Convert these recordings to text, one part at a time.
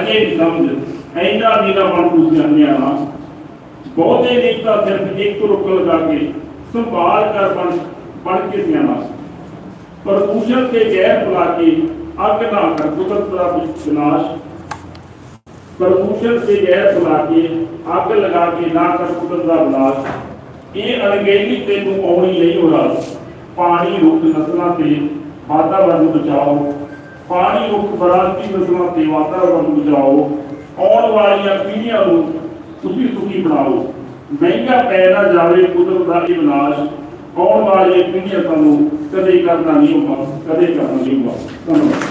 ਅਜੇ ਨਹੀਂ ਸਮਝ ਐਂਦਾ ਨੀਲਾ ਬਣ ਤੁਸੀਂ ਅੰਨਿਆ ਨਾ ਬਹੁਤੇ ਨਹੀਂ ਤਾਂ ਸਿਰਫ ਇੱਕ ਰੁੱਖ ਲਗਾ ਕੇ ਸੰਭਾਲ ਕਰ ਬਣ ਬਣ ਕੇ ਸਿਆਣਾ ਪ੍ਰਦੂਸ਼ਣ ਤੇ ਜ਼ਹਿਰ ਫੈਲਾ ਕੇ ਅੱਗ ਨਾ ਕਰ ਕੁਦਰਤ ਦਾ ਵਿਨਾਸ਼ ਪ੍ਰਦੂਸ਼ਣ ਤੇ ਜ਼ਹਿਰ ਫੈਲਾ ਕੇ ਅੱਗ ਲਗਾ ਕੇ ਨਾ ਕਰ ਕੁਦਰਤ ਦਾ ਵਿਨਾਸ਼ ਇਹ ਅਣਗਹਿਲੀ ਤੈਨੂੰ ਆਉਣੀ ਨਹੀਂ ਹੋਣਾ ਪਾਣੀ ਰੁੱਖ ਨਸਲਾਂ ਤੇ ਵਾਤਾਵਰਨ ਬਚਾਓ ਪਾਣੀ ਰੁੱਖ ਬਰਾਸਤੀ ਨਸਲਾਂ ਤੇ ਵਾਤਾਵਰਨ ਬਚਾਓ ਆਉਣ ਵਾਲੀਆਂ ਪੀੜ੍ਹੀਆਂ ਨੂੰ ਤੁਸੀਂ ਸੁਖੀ ਬਣਾਓ। ਮਹਿੰਗਾ ਪੈ ਨਾ ਜਾਵੇ ਕੁਦਰਤ ਦਾ ਇਹ ਵਿਨਾਸ਼, ਆਉਣ ਵਾਲੀਆਂ ਪੀੜ੍ਹੀਆਂ ਸਾਨੂੰ ਕਦੇ ਕਰਨਾ ਨਹੀਂ ਹੋਗਾ ਕਦੇ ਕਰਨਾ ਨਹੀਂ ਹੋਗਾ ਧੰਨਵਾਦ।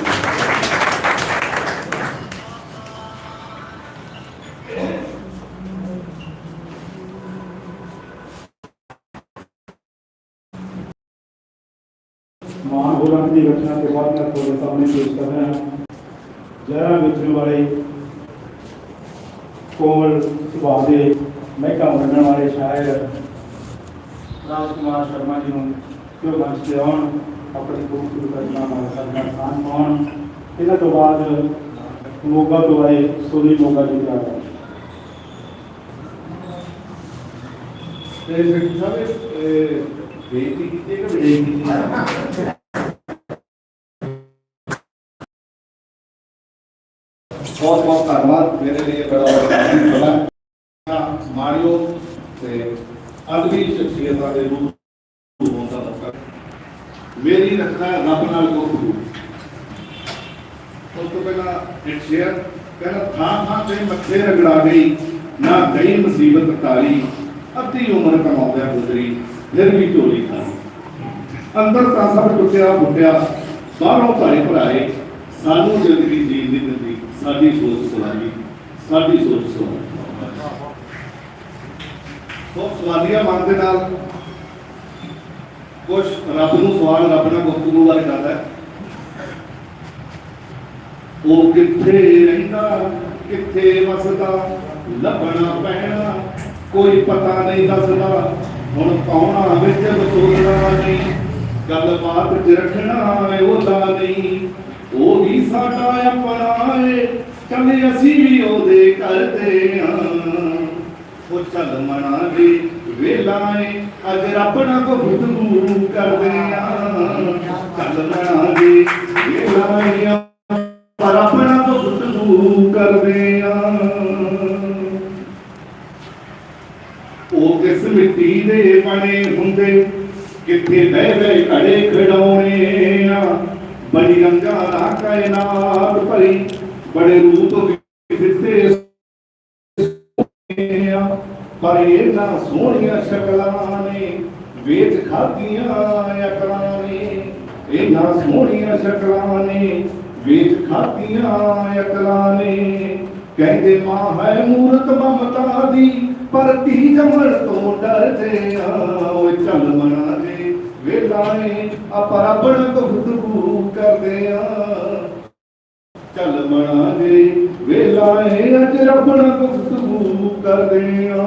ਮਾਨ ਹੋਰਾਂ ਦੀ ਰਚਨਾ ਕੇ ਬਾਅਦ ਮੈਂ ਤੁਹਾਡੇ ਸਾਹਮਣੇ ਪੇਸ਼ ਕਰ ਰਿਹਾ ਹਾਂ। ਜਰਾ ਵਿਚਰਨ ਵਾਲੇ ਕੋਮਲ ਸੁਭਾਅ ਦੇ ਮਹਿਕਾ ਮੰਨਣ ਵਾਲੇ ਸ਼ਾਇਰ ਰਾਜ ਕੁਮਾਰ ਸ਼ਰਮਾ ਜੀ ਨੂੰ ਜੋ ਮੰਚ ਤੇ ਆਉਣ ਆਪਣੀ ਖੂਬਸੂਰਤ ਰਚਨਾ ਪਾਉਣ। ਇਹਨਾਂ ਤੋਂ ਬਾਅਦ ਮੋਗਾ ਤੋਂ ਆਏ ਸੋਨੀ ਮੋਗਾ ਜੀ ਦਾ ਤੇ ਸੈਕਟਰੀ ਸਾਹਿਬ ਬੇਨਤੀ ਕੀਤੀ ਕਿ ਵਿਜੇ ਕੀਤੀ ਬਹੁਤ ਬਹੁਤ ਧੰਨਵਾਦ। ਮੇਰੇ ਲਈ ਬੜਾ ਬੜਾ ਮਾਰਿਓ ਤੇ ਅਦਬੀ ਸ਼ਖਸੀਅਤਾਂ ਦੇ ਰੂਪ ਹੋਣ ਦਾ ਮੌਕਾ। ਮੇਰੀ ਰਚਨਾ ਰੱਬ ਨਾਲ ਗੁਫ਼ਤਗੂ ਉਸ ਤੋਂ ਪਹਿਲਾਂ ਇੱਕ ਸ਼ੇਰ ਕਹਿੰਦਾ ਥਾਂ ਥਾਂ ਤੇ ਮੱਥੇ ਰਗੜਾ ਗਈ ਨਾ ਗਈ ਮੁਸੀਬਤ ਟਾਲੀ ਅੱਧੀ ਉਮਰ ਕਮਾਉਂਦਿਆਂ ਗੁਜ਼ਰੀ, ਫਿਰ ਵੀ ਝੋਲੀ ਖਾਲੀ ਅੰਦਰ ਤਾਂ ਸਭ ਟੁੱਟਿਆ ਫੁੱਟਿਆ ਬਾਹਰੋਂ ਭਾਰੇ ਭਰਾਏ, ਸਾਨੂੰ ਜ਼ਿੰਦਗੀ ਜੀਣ ਸਾਡੀ ਸੋਚ ਸਵਾਲੀ ਸਾਡੀ ਸੋਚ ਸਵਾਲੀ ਸੋ ਸਵਾਲੀਆ ਮਨ ਦੇ ਨਾਲ ਕੁਝ ਰੱਬ ਨੂੰ ਸਵਾਲ ਰੱਬ ਨਾਲ ਗੁਫ਼ਤਗੂ ਬਾਰੇ ਕਰਦਾ ਹੈ। ਉਹ ਕਿੱਥੇ ਰਹਿੰਦਾ, ਕਿੱਥੇ ਵਸਦਾ, ਲੱਭਣਾ ਪੈਣਾ, ਕੋਈ ਪਤਾ ਨਹੀਂ ਦੱਸਦਾ। ਹੁਣ ਕੌਣਾ ਵਿੱਚ ਬਸੋਲਣਾ ਨਹੀਂ ਗੱਲ ਬਾਤ ਚ ਰੱਖਣਾ ਏ ਉਹਦਾ ਨਹੀਂ। ਉਹ ਵੀ ਸਾਡਾ ਆਪਣਾ ਏ ਚੱਲ ਅਸੀਂ ਵੀ ਉਹਦੇ ਕਰਦੇ ਆਂ। ਉਹ ਚੱਲ ਮਨਾ ਦੇ ਵੇਲਾ ਏ ਅੱਜ ਰੱਬ ਨਾਲ ਕੋ ਗੁੱਤਗੂ ਕਰਦੇ ਆਂ। ਚੱਲ ਮਨਾ ਦੇ ਵੇਲਾ ਏ ਪਰ ਆਪਣਾ ਤੋਂ ਗੁੱਤਗੂ ਕਰਦੇ ਆ। ਉਹ ਕਿਸ ਮਿੱਟੀ ਦੇ ਬਣੇ ਹੁੰਦੇ, ਕਿੱਥੇ ਬਹਿ ਬਹਿ ਘੜੇ ਖੜਾਉਣੇ ਆ। ਬੜੀ ਰੰਗਾਂ ਦਾ ਕਾਇਨਾਤ ਭਰੀ, ਬੜੇ ਰੂਪ ਦਿੱਤੇ ਆ ਪਰ ਇਹਨਾਂ ਸੋਹਣੀਆਂ ਸ਼ਕਲਾਂ ਨੇ, ਵੇਚ ਖਾਦੀਆਂ ਅਕਲਾਂ ਨੇ। ਇਹਨਾਂ ਸੋਹਣੀਆਂ ਸ਼ਕਲਾਂ ਨੇ, ਵੇਚ ਖਾਦੀਆਂ ਅਕਲਾਂ ਨੇ। ਕਹਿੰਦੇ ਮਾਂ ਹੈ ਮੂਰਤ ਮਮਤਾ ਦੀ, ਪਰ ਧੀ ਜੰਮਣ ਤੋਂ ਡਰਦੇ ਆ। ਓਏ ਚੱਲ ਮਨਾ ਵੇਲਾਏ ਆਪਾਂ ਗੁਫ਼ਤਗੂ ਕਰਦੇ ਆ। ਚੱਲ ਮਨਾ ਦੇ ਵੇਲਾਏ ਅੱਜ ਰੱਬਣ ਗੁਫ਼ਤਗੂ ਕਰਦੇ ਆ।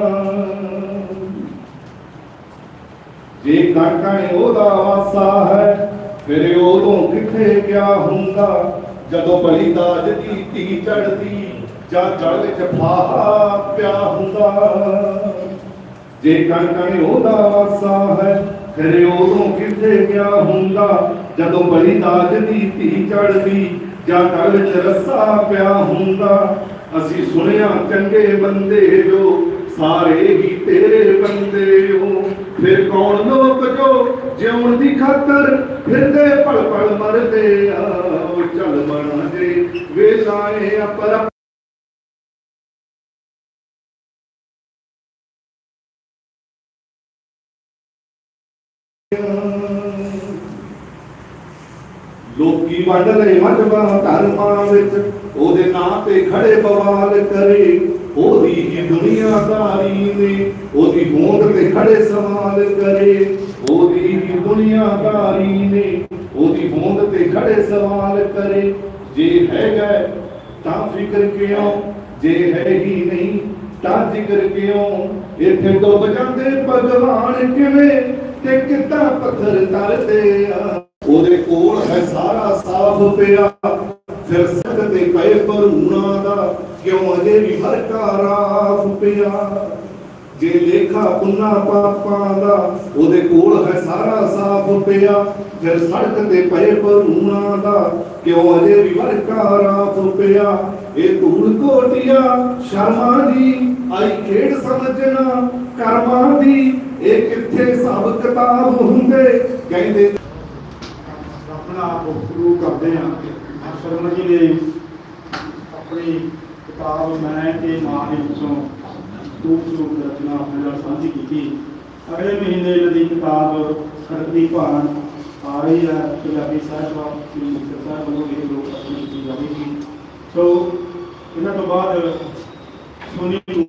ਜੇ ਕਾਕਾ ਉਹਦਾ ਵਾਸਾ ਹੈ, ਫਿਰ ਉਦੋਂ ਕਿੱਥੇ ਗਿਆ ਹੁੰਦਾ? ਜਦੋਂ ਬਲੀ ਦਾਜ ਦੀ ਧੀ ਚੜਦੀ ਜਾਂ ਜੜ ਵਿੱਚ ਫਾਹਾ ਪਿਆ ਹੁੰਦਾ? ਜੇ ਕਾਕਾ ਨੇ ਉਹਦਾ ਵਾਸਾ ਹੈ ਫਿਰ ਉਦੋਂ ਕਿੱਥੇ ਗਿਆ ਹੁੰਦਾ? ਜਦੋਂ ਬਲੀ ਦਾਜ ਦੀ ਧੀ ਚੜਦੀ ਜਾਂ ਜੜ ਵਿੱਚ ਪਿਆ ਹੁੰਦਾ? ਅਸੀਂ ਸੁਣਿਆ, ਚੰਗੇ ਬੰਦੇ ਜੋ, ਸਾਰੇ ਹੀ ਤੇਰੇ ਬੰਦੇ ਹੋ। ਫਿਰ ਕੌਣ ਲੋਕ ਜੋ ਜਿਉਣ ਦੀ ਖਾਤਰ ਫਿਰਦੇ ਪਲ ਪਲ ਮਰਦੇ ਆ। ਉਹ ਚੱਲ ਬਣਾ ਦੇ ਵੇਲਾਏ ਅਪਰ ਲੋਕੀ ਵੰਡ ਲੈ ਮਜਬਾ ਧਰਮਾਂ ਵਿੱਚ, ਉਹਦੇ ਨਾਂ ਤੇ ਖੜੇ ਬਵਾਲ ਕਰੇ। ਉਹਦੀ ਹੀ ਦੁਨੀਆਦਾਰੀ ਨੇ, ਉਹਦੀ ਹੋਂਦ ਤੇ ਖੜੇ ਸਵਾਲ ਕਰੇ। ਉਹਦੀ ਹੀ ਦੁਨੀਆਦਾਰੀ ਨੇ, ਉਹਦੀ ਹੋਂਦ ਤੇ ਖੜੇ ਸਵਾਲ ਕਰੇ। ਜੇ ਹੈਗਾ, ਤਾਂ ਫਿਕਰ ਕਿਉਂ? ਜੇ ਹੈ ਹੀ ਨਹੀਂ, ਤਾਂ ਜ਼ਿਕਰ ਕਿਉਂ? ਇੱਥੇ ਡੁੱਬ ਜਾਂਦੇ ਭਗਵਾਨ ਕਿਵੇਂ? ਤੇ ਕਿੱਦਾਂ ਪੱਥਰ ਤਰਦੇ ਆ। ਉਹਦੇ ਕੋਲ ਹੈ ਸਾਰਾ ਸਾਫ਼ ਪਿਆ। ਫਿਰ ਸਖਤੇ ਪਏ ਪਰੂਣਾ ਦਾ ਕਿਉਂ ਅਜੇ ਵੀ ਹਰਕਾਰਾ ਪਿਆ? ਜੇ ਲੇਖਾ ਪੁੰਨਾ ਪਾਪਾਂ ਦਾ ਉਹਦੇ ਕੋਲ ਹੈ ਸਾਰਾ ਸਾਫ਼ ਪਿਆ। ਫਿਰ ਸੜਕ ਤੇ ਪਏ ਪਰੂਣਾ ਦਾ ਕਿਉਂ ਅਜੇ ਵੀ ਵਰਕਾਰਾ ਪਿਆ? ਇਹ ਧੂੜ ਕੋਟਿਆ ਸ਼ਰਮਾ ਦੀ, ਆਈ ਖੇਡ ਸਮਝਣਾ ਕਰਮਾਂ ਦੀ ਇਹ ਕਿੱਥੇ ਸਭ ਕਿਤਾਬ ਹੁੰਦੇ? ਕਹਿੰਦੇ, ਆਪਣਾ ਆਪ ਕਰਦੇ ਹਾਂ। ਸ਼ਰਮਾ ਜੀ ਨੇ ਆਪਣੀ ਕਿਤਾਬ ਮੈਂ ਤੇ ਮਾਂ ਦੇ ਵਿੱਚੋਂ ਰੂਪ ਰੂਪ ਰਚਨਾ ਆਪਣੇ ਨਾਲ ਸਾਂਝੀ ਕੀਤੀ। ਅਗਲੇ ਮਹੀਨੇ ਇਹਨਾਂ ਦੀ ਕਿਤਾਬ ਖੜਕਦੀ ਭਾਨ ਆ ਰਹੀ ਹੈ। ਪੰਜਾਬੀ ਸਾਹਿਤ ਸ੍ਰੀ ਮੁਕਤਸਰ ਸਾਹਿਬ ਵੱਲੋਂ ਇਹ ਲੋਕ ਆਪਣੀ ਜਾਵੇਗੀ। ਸੋ, ਇਹਨਾਂ ਤੋਂ ਬਾਅਦ ਸੋਨੀ